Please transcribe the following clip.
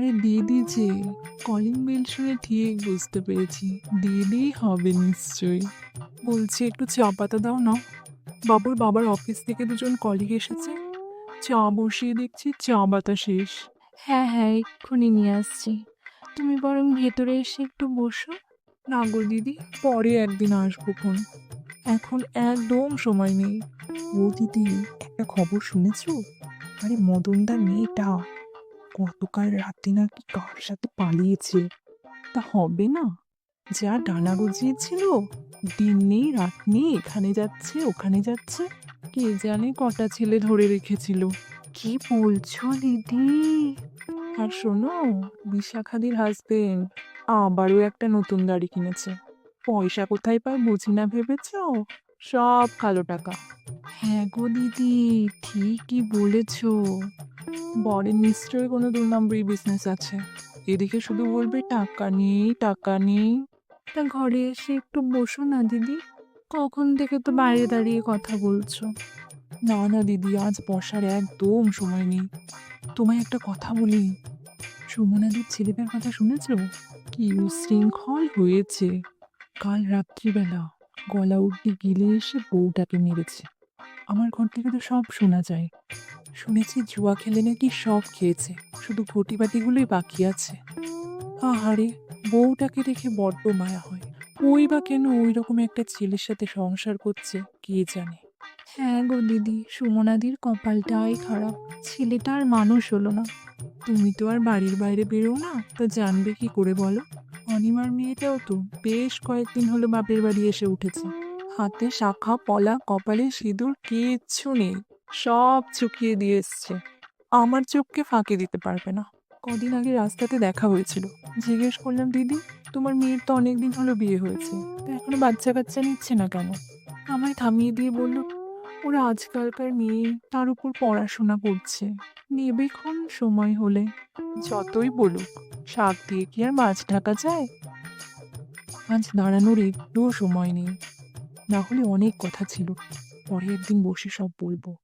আরে দিদি যে। কলিং বেল শুনে ঠিক বুঝতে পেরেছি। দিদি হবে নিশ্চয়ই। বলছি একটু চা পাতা দাও না? বাবুর বাবার অফিস থেকে দুজন কলিগ এসেছে। চা বসিয়ে দেখছি চা পাতা শেষ। হ্যাঁ হ্যাঁ এক্ষুনি নিয়ে আসছি। তুমি বরং ভেতরে এসে একটু বসো। না গো দিদি পরে একদিন আসব ফোন। এখন একদম সময় নেই। ও দিদি একটা খবর শুনেছো? আরে মদনদার মেয়েটা। গতকাল রাতে নাকি কার সাথে পালিয়েছে? তা হবে না। যা ডানা গজিয়েছিল, দিন নেই, রাত নেই, এখানে যাচ্ছে, ওখানে যাচ্ছে, কে জানে কটা ছেলে ধরে রেখেছিল। কি বলছো দিদি? আর শোনো, বিশাখাদির হাজবেন্ড আবারও একটা নতুন গাড়ি কিনেছে। পয়সা কোথায় পায় বুঝি না ভেবেছ? সব কালো টাকা। হ্যাঁ গো দিদি, ঠিকই বলেছ। বরের নিশ্চয়ই কোনো দু নম্বরই বিজনেস আছে। এদিকে শুধু বলবে টাকা নেই টাকা নেই। তা ঘরে এসে একটু বসো না দিদি। কখন থেকে তো বাইরে দাঁড়িয়ে কথা বলছো? না না দিদি আজ বসার একদম সময় নেই। তোমায় একটা কথা বলি। সুমনাদির ছেলেদের কথা শুনেছ? কি উশৃঙ্খল হয়েছে। কাল রাত্রিবেলা গলা উঠতে গিলে এসে বউটাকে মেরেছে। আমার ঘর থেকে তো সব শোনা যায়। শুনেছি জুয়া খেলে নাকি সব খেয়েছে শুধু ঘটি বাটিগুলোই বাকি আছে। আহারে বউটাকে রেখে বড্ড মায়া হয়। ওই বা কেন ওই রকম একটা ছেলের সাথে সংসার করছে কে জানে? হ্যাঁ গো দিদি সুমনাদির কপালটাই খারাপ। ছেলেটা আর মানুষ হলো না। তুমি তো আর বাড়ির বাইরে বেরো না তা জানবে কি করে বলো? অনিমার মেয়েটাও তো বেশ কয়েকদিন হলো বাপের বাড়ি এসে উঠেছে। হাতে শাখা পলা কপালে সিঁদুর কিচ্ছু নেই। সব চুকিয়ে দিয়ে এসছে। আমার চোখকে ফাঁকি দিতে পারবে না। কদিন আগে রাস্তাতে দেখা হয়েছিল। জিজ্ঞেস করলাম, দিদি, তোমার মেয়ের তো অনেকদিন হলো বিয়ে হয়েছে। তো এখনও বাচ্চা কাচ্চা নিচ্ছে না কেন? আমায় থামিয়ে দিয়ে বলল, ওরা আজকালকার মেয়ে, তার উপর পড়াশোনা করছে। নেবেক্ষণ সময় হলে। যতই বলুক, শাক দিয়ে কি আর মাছ ঢাকা যায়? আজ দাঁড়ানোর একটুও সময় নেই। না হলে অনেক কথা ছিল। পরে একদিন বসে সব বলব।